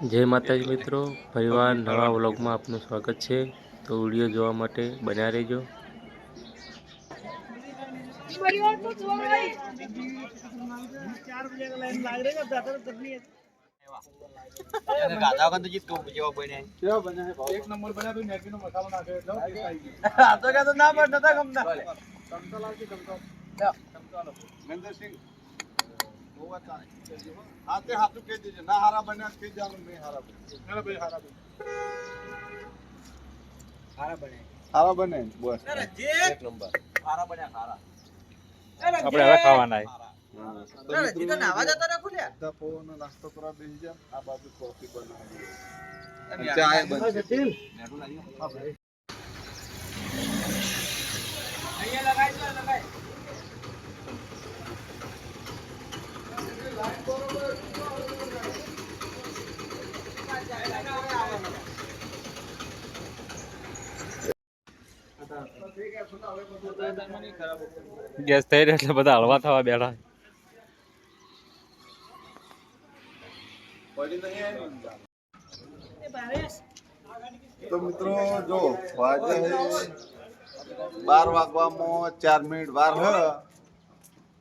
જય માતાજી મિત્રો પરિવાર નવા વ્લોગમાં આપનું સ્વાગત છે. તો વીડિયો જોવા માટે બન્યા રહેજો. ગાધા તું. હાથે કહી દેજો. ના હારા બન્યા કહી નહીં હારા બન્યા. ભાઈ, હારા. હારા બને. બસ. એક નંબર. બન્યા આપણે હવે ખાવાના નાસ્તો કરવા બેસી જા આ બાજુ કોફી બનાવી. ચા બનશે. ગેસ થઈ રહ્યો એટલે બધા હળવા થવા બેઠા તો મિત્રો, જો, આજે બાર વાગવામાં ચાર મિનિટ વાર હ.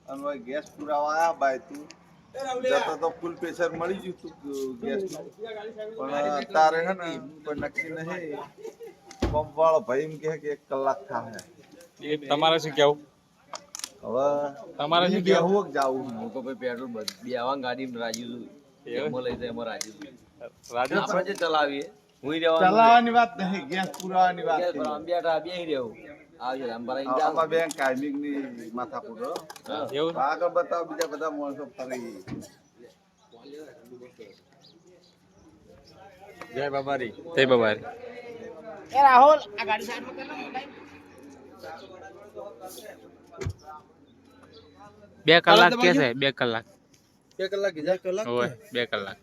અને ગેસ પુરાવા આવ્યા બાય તું. જતો તો ફૂલ પ્રેશર મળી ગયું તું ગેસ પણ તારે હે ને કોઈ નક્કી નહીં. પંપ વાળો ભાઈ એમ કહે કે એક કલાક થાય એ તમારે શું કેવું? હવે તમારે શું કેવું? હું જાવું હું. તો ભાઈ પેટ્રોલ બે આવા ગાડી રાજી છું. એમાં લઈ જાય એમાં રાજી છું. રાજુ આપણે જે ચલાવીએ હું રહેવાનું ચલાવવાની વાત નહીં ગેસ પુરાવાની વાત ગેસ છે. બેઠા બે રહેવું. આવજો આમ ભરાઈને આમાં જાઓ. કાયમિકની માથા પૂરો એવું? આગળ બતાવો બીજા બધા માણસો ફરી. જય બાબારી. જય બાબારી. બે કલાક કે છે બે કલાક બે કલાક કીધા કલાક હોય બે કલાક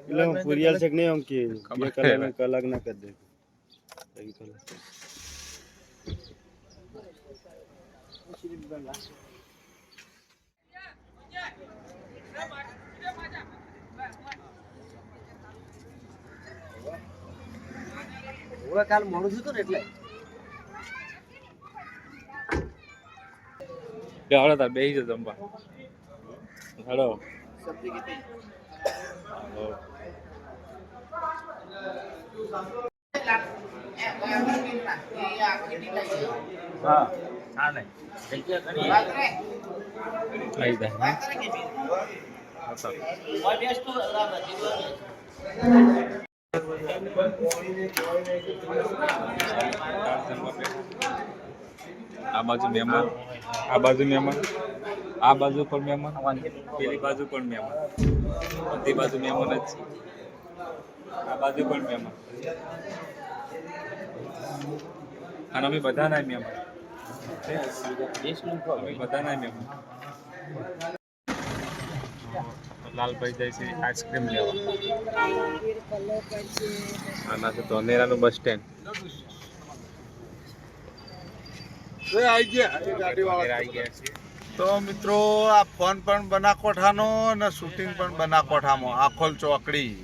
એટલે હું પુરિયાલ છે કે નહીં આમ કે બે ખબર કલાક નહીં. કલાક ના કરી દે ત્રણ કલાક હું કાલ મોડું થયું હતું ને એટલે. બે હળો તાર બેસી જાઓ જમવા હળો હા. આવી જાય આ બાજુ મહેમાન. આ બાજુ મહેમાન. આ બાજુ પણ મહેમાન. પેલી બાજુ પણ મહેમાન. બધી બાજુ મહેમાન જ છે. આ બાજુ પણ મહેમાન. અને અમે બધાના મહેમાન. અમે બધાના મહેમાન. લાલભાઈ જાય છે આઈસ્ક્રીમ લેવા. આના છે ધોનેરાનું બસ સ્ટેન્ડ. આવી ગયા એ ગાડી વાળા આવી ગયા છે. તો મિત્રો આ ફોન પણ બનાકોઠાનો અને શૂટિંગ પણ બનાકોઠામાં. આખોલ ચોકડી.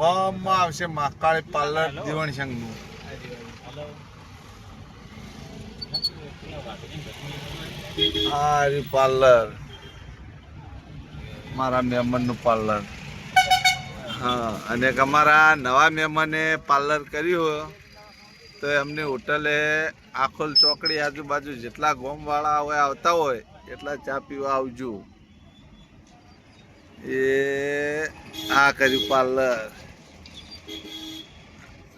હોમમાં આવશે મહાકાળી પાર્લર જીવણસંઘનું આ પાર્લર. મારા મહેમાનનું પાર્લર. હા. અને અમારા નવા મહેમાને પાર્લર કર્યું તો એમની હોટલે આખોલ ચોકડી આજુબાજુ જેટલા ગોમવાળા હોય આવતા હોય એટલા ચા પીવા આવજો. એ આ કર્યું પાર્લર.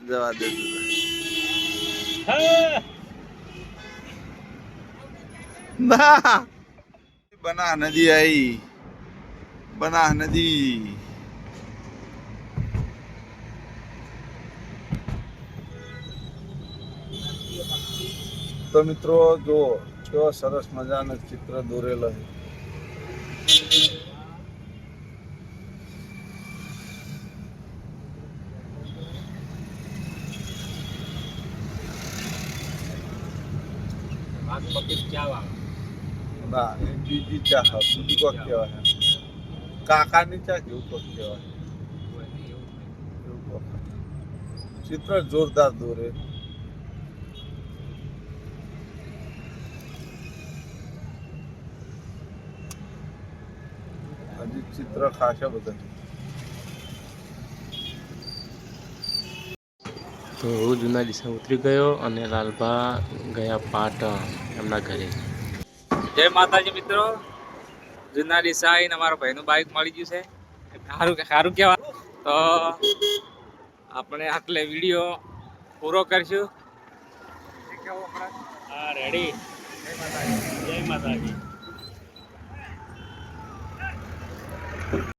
જવા દે ના બનાહ નદી આવી બનાહ નદી. તો મિત્રો જો કેવો સરસ મજાનું ચિત્ર દોરેલો છે. ના બીજી ચાહ બીજી કોક કહેવાય. કાકાની ચા જેવું તો કહેવાય? ચિત્ર જોરદાર દોરે. હજી ચિત્ર ખાસા બધા. તો હું જૂના દિશા ઉતરી ગયો અને લાલભા ગયા પાટણ એમના ઘરે. જય માતાજી મિત્રો. જૂના દેસાઈ ને અમારા ભાઈનું બાઇક મળી ગયું છે. સારું સારું કહેવા તો આપણે આટલે વીડિયો પૂરો કરશું. હા રેડી જય માતાજી.